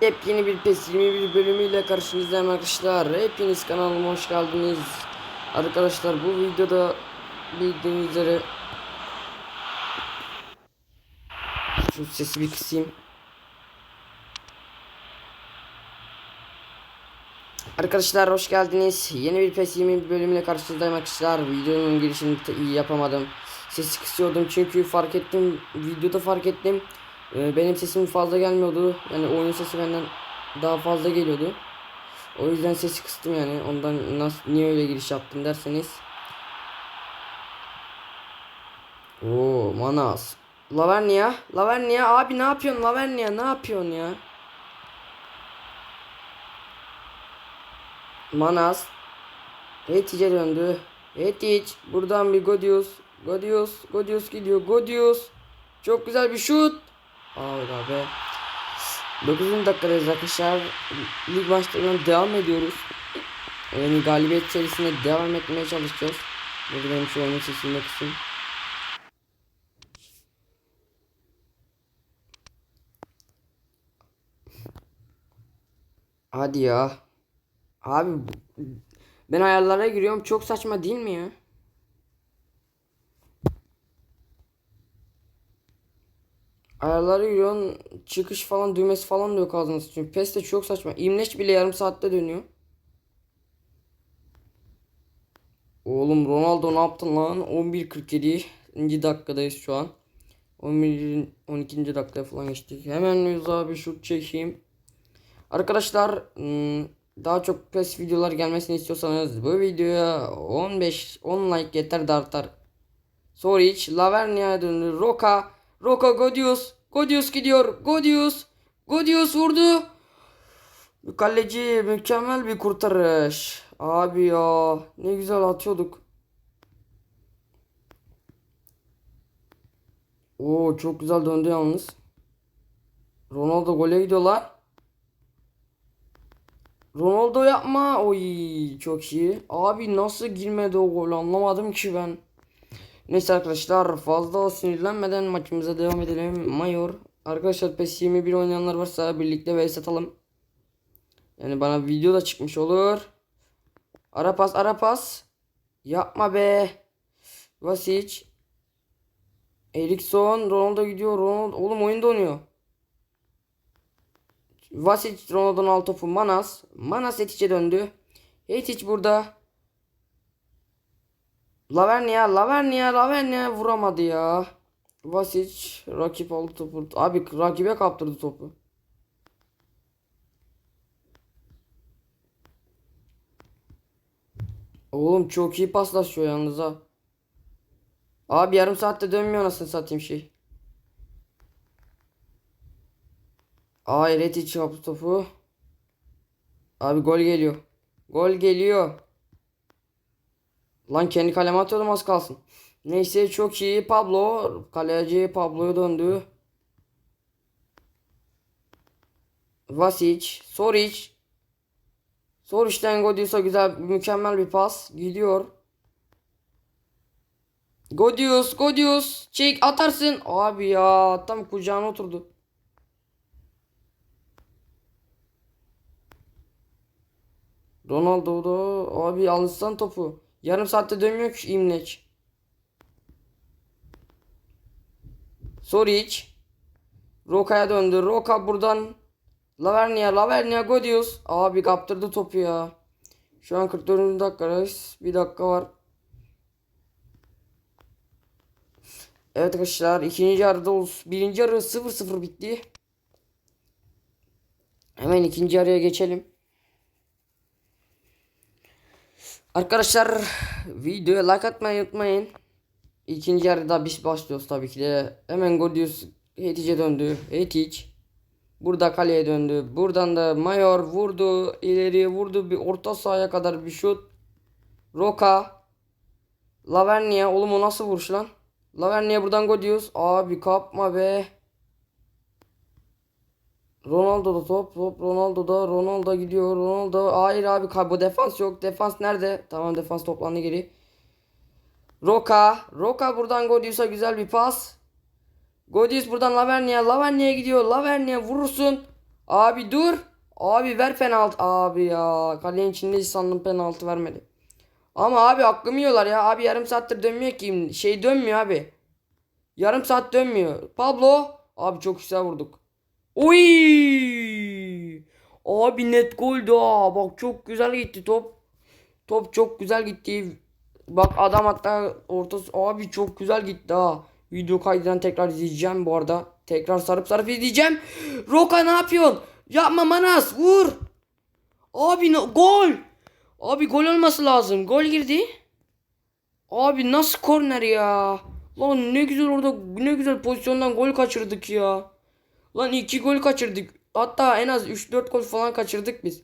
Yepyeni bir PES 21 bölümüyle karşınızdayım arkadaşlar. Hepiniz kanalıma hoş geldiniz. Arkadaşlar bu videoda bildiğiniz üzere şu sesi bir kısayım. Arkadaşlar hoş geldiniz. Yeni bir PES 21 bölümüyle karşınızdayım arkadaşlar. Videonun girişini iyi yapamadım. Sesi kısıyordum çünkü fark ettim. Videoda fark ettim. Ee, benim sesim fazla gelmiyordu. Yani oyun sesi benden daha fazla geliyordu. O yüzden sesi kıstım yani. Ondan nasıl niye öyle giriş yaptım derseniz. Oo Manas. Lavernia. Lavernia abi ne yapıyorsun Lavernia ne yapıyorsun ya? Manas. Hetice döndü. Hetic. Buradan bir Godius. Godius. Godius gidiyor. Godius. Çok güzel bir şut. Aa be. 9. dakikadayız arkadaşlar. Lig maçlarına devam ediyoruz. Yani galibiyet serisine devam etmeye çalışacağız. Burada benim şu oyunun sesini kısayım. Hadi ya. Abi ben ayarlara giriyorum. Çok saçma değil mi ya? Ayarlara giriyorsun. Çıkış falan düğmesi falan da yok ağzına sıçıyorum. PES de çok saçma. İmleç bile yarım saatte dönüyor. Oğlum Ronaldo ne yaptın lan? 11.47. dakikadayız şu an. 11. 12. dakikaya falan geçtik. Hemen yüz abi şut çekeyim. Arkadaşlar ım, daha çok PES videolar gelmesini istiyorsanız bu videoya 15 10 like yeter de artar. Soric, Lavernia'ya döndü. Roka, Roka Godius, Godius gidiyor. Godius, Godius vurdu. Kaleci mükemmel bir kurtarış. Abi ya ne güzel atıyorduk. Oo çok güzel döndü yalnız. Ronaldo gole gidiyor lan. Ronaldo yapma. Oy çok iyi. Abi nasıl girmedi o gol anlamadım ki ben. Neyse arkadaşlar fazla sinirlenmeden maçımıza devam edelim. Mayor. Arkadaşlar PES 21 oynayanlar varsa birlikte vs atalım. Yani bana video da çıkmış olur. Ara pas ara pas. Yapma be. Vasic. Erikson. Ronaldo gidiyor. Ronaldo. Oğlum oyunda oynuyor. Vasic Ronaldo'nun alt topu Manas. Manas Etic'e döndü. Etic burada. Lavernia, Lavernia, Lavernia vuramadı ya. Vasic rakip aldı topu. Abi rakibe kaptırdı topu. Oğlum çok iyi paslaşıyor yalnız ha. Abi yarım saatte dönmüyor nasıl satayım şey. Ay Retic yaptı topu. Abi gol geliyor. Gol geliyor. Lan kendi kaleme atıyordum az kalsın. Neyse çok iyi Pablo. Kaleci Pablo'ya döndü. Vasic. Soric. Soric'ten Godius'a güzel mükemmel bir pas. Gidiyor. Godius. Godius. Çek atarsın. Abi ya tam kucağına oturdu. Ronaldo da abi alırsan topu. Yarım saatte dönmüyor ki İmleç. Soric. Roka'ya döndü. Roka buradan Lavernia, Lavernia Godius. Abi kaptırdı topu ya. Şu an 44. dakikadayız. Bir dakika var. Evet arkadaşlar ikinci yarıda olsun. Birinci yarı 0-0 bitti. Hemen ikinci yarıya geçelim. Arkadaşlar videoya like atmayı unutmayın. İkinci yarıda biz başlıyoruz tabii ki de. Hemen Godius Hetic'e döndü. Hetic. Burada kaleye döndü. Buradan da Mayor vurdu. ileriye vurdu. Bir orta sahaya kadar bir şut. Roka. Lavernia. Oğlum o nasıl vuruş lan? Lavernia buradan Godius. Abi kapma be. Ronaldo da top top Ronaldo da Ronaldo gidiyor Ronaldo hayır abi bu defans yok defans nerede tamam defans toplandı geri Roka Roka buradan Godius'a güzel bir pas Godius buradan Lavernia Lavernia gidiyor Lavernia vurursun Abi dur. Abi ver penaltı. Abi ya. Kalenin içinde sandım penaltı vermedi. Ama abi aklımı yiyorlar ya. Abi yarım saattir dönmüyor ki. Şey dönmüyor abi. Yarım saat dönmüyor. Pablo. Abi çok güzel vurduk. Oy! Abi net goldü ha. Bak çok güzel gitti top. Top çok güzel gitti. Bak adam hatta ortası abi çok güzel gitti ha. Video kaydından tekrar izleyeceğim bu arada. Tekrar sarıp sarıp izleyeceğim. Roka ne yapıyorsun? Yapma Manas vur. Abi ne- gol. Abi gol olması lazım. Gol girdi. Abi nasıl korner ya? Lan ne güzel orada ne güzel pozisyondan gol kaçırdık ya. Lan iki gol kaçırdık. Hatta en az 3-4 gol falan kaçırdık biz.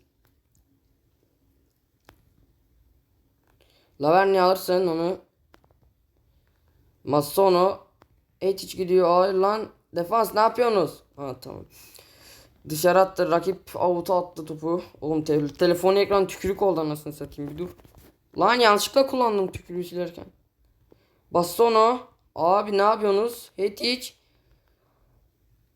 Laverni alırsın onu. Massono. hiç gidiyor. Hayır lan. Defans ne yapıyorsunuz? Ha tamam. Dışarı attı. Rakip avuta attı topu. Oğlum te telefon ekran tükürük oldu anasını satayım bir dur. Lan yanlışlıkla kullandım tükürüğü silerken. Bastono. Abi ne yapıyorsunuz? hiç.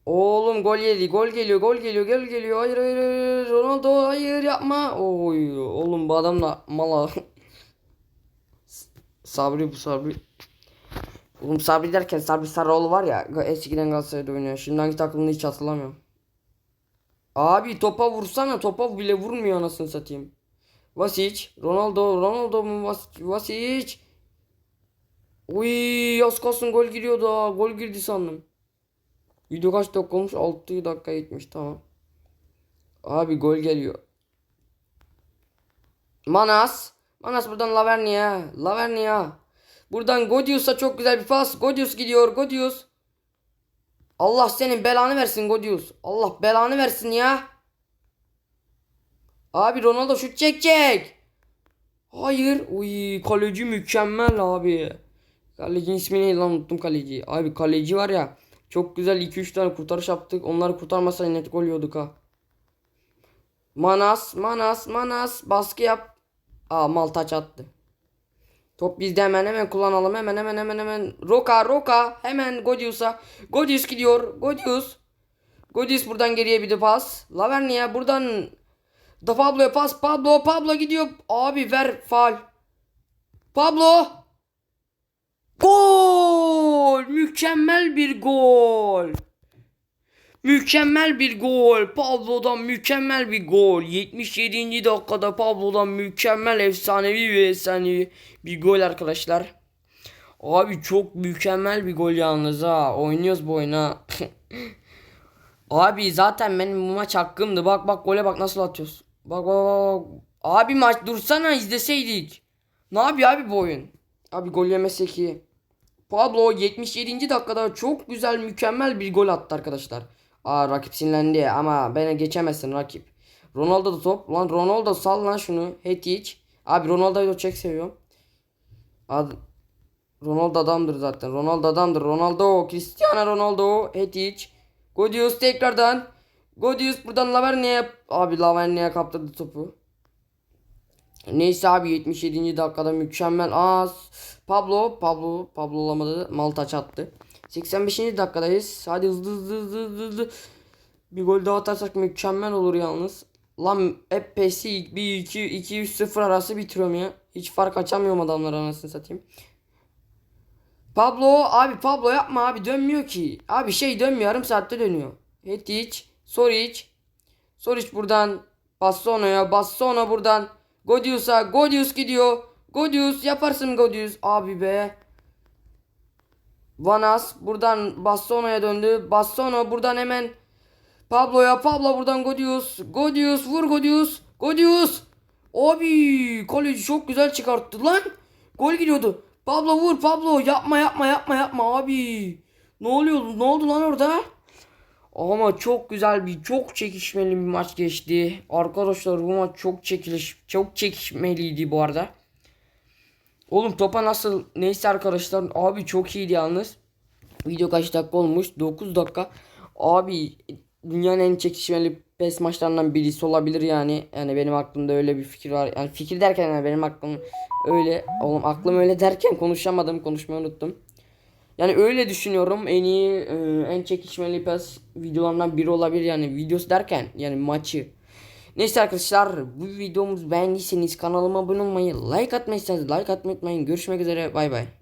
Oğlum gol yedi. Gol geliyor. Gol geliyor. Gol geliyor. Hayır hayır hayır. Ronaldo hayır yapma. Oy oğlum bu adam da mala. Sabri bu Sabri. Oğlum Sabri derken Sabri Sarıoğlu var ya eskiden Galatasaray'da oynuyor. Şimdi hangi takımda hiç hatırlamıyorum. Abi topa vursana topa bile vurmuyor anasını satayım. Vasic, Ronaldo, Ronaldo mu Vas Vasic? Uy, az kalsın gol giriyordu. Gol girdi sandım. Video kaç dakika olmuş? 6 dakika gitmiş tamam. Abi gol geliyor. Manas. Manas buradan Lavernia. Lavernia. Buradan Godius'a çok güzel bir pas. Godius gidiyor. Godius. Allah senin belanı versin Godius. Allah belanı versin ya. Abi Ronaldo şut çekecek. Hayır. Uy kaleci mükemmel abi. Kalecinin ismini lan unuttum kaleci. Abi kaleci var ya. Çok güzel 2-3 tane kurtarış yaptık. Onları kurtarmasa net gol yiyorduk ha. Manas, Manas, Manas baskı yap. Aa Maltaç attı. Top bizde hemen hemen kullanalım. Hemen hemen hemen hemen. Roka Roka hemen Godius'a. Godius gidiyor. Godius. Godius buradan geriye bir de pas. Lavernia buradan da Pablo'ya pas. Pablo Pablo gidiyor. Abi ver faal. Pablo. Mükemmel bir gol. Mükemmel bir gol. Pablo'dan mükemmel bir gol. 77. dakikada Pablo'dan mükemmel efsanevi ve efsanevi bir gol arkadaşlar. Abi çok mükemmel bir gol yalnız ha. Oynuyoruz bu oyuna. Abi zaten benim bu maç hakkımdı. Bak bak gole bak nasıl atıyoruz. Bak bak. bak. Abi maç dursana izleseydik. Ne yapıyor abi bu oyun? Abi gol yemesek iyi. Pablo 77. dakikada çok güzel mükemmel bir gol attı arkadaşlar. Aa rakip sinirlendi ama beni geçemezsin rakip. Ronaldo da top. Lan Ronaldo sal lan şunu. Hetic. Abi Ronaldo'yu da çok seviyorum. Ad Ronaldo adamdır zaten. Ronaldo adamdır. Ronaldo. Cristiano Ronaldo. Hetic. Godius tekrardan. Godius buradan Lavernia'ya. Abi Lavernia'ya kaptırdı topu. Neyse abi 77. dakikada mükemmel. Aa Pablo, Pablo, Pablo olamadı. Maltaç attı. 85. dakikadayız. Hadi hızlı hızlı hızlı hızlı. Bir gol daha atarsak mükemmel olur yalnız. Lan hep PES'i 1 2 2 3 0 arası bitiriyorum ya. Hiç fark açamıyorum adamlar anasını satayım. Pablo abi Pablo yapma abi dönmüyor ki. Abi şey dönmüyor yarım saatte dönüyor. Hetic, Soric. Soric buradan Bassono'ya, Bassono buradan Godius'a, Godius gidiyor. Godius yaparsın Godius abi be. Vanas buradan Bassono'ya döndü. Bassono buradan hemen Pablo'ya. Pablo buradan Godius. Godius vur Godius. Godius. Abi kaleci çok güzel çıkarttı lan. Gol gidiyordu. Pablo vur Pablo. Yapma yapma yapma yapma abi. Ne oluyor? Ne oldu lan orada? Ama çok güzel bir çok çekişmeli bir maç geçti. Arkadaşlar bu maç çok çekiliş çok çekişmeliydi bu arada. Oğlum topa nasıl neyse arkadaşlar abi çok iyiydi yalnız. Video kaç dakika olmuş? 9 dakika. Abi dünyanın en çekişmeli PES maçlarından birisi olabilir yani. Yani benim aklımda öyle bir fikir var. Yani fikir derken yani benim aklım öyle. Oğlum aklım öyle derken konuşamadım. Konuşmayı unuttum. Yani öyle düşünüyorum. En iyi, e, en çekişmeli PES videolarından biri olabilir yani videosu derken yani maçı. Neyse arkadaşlar bu videomuzu beğendiyseniz kanalıma abone olmayı, like atmayı like atmayı unutmayın. Görüşmek üzere bay bay.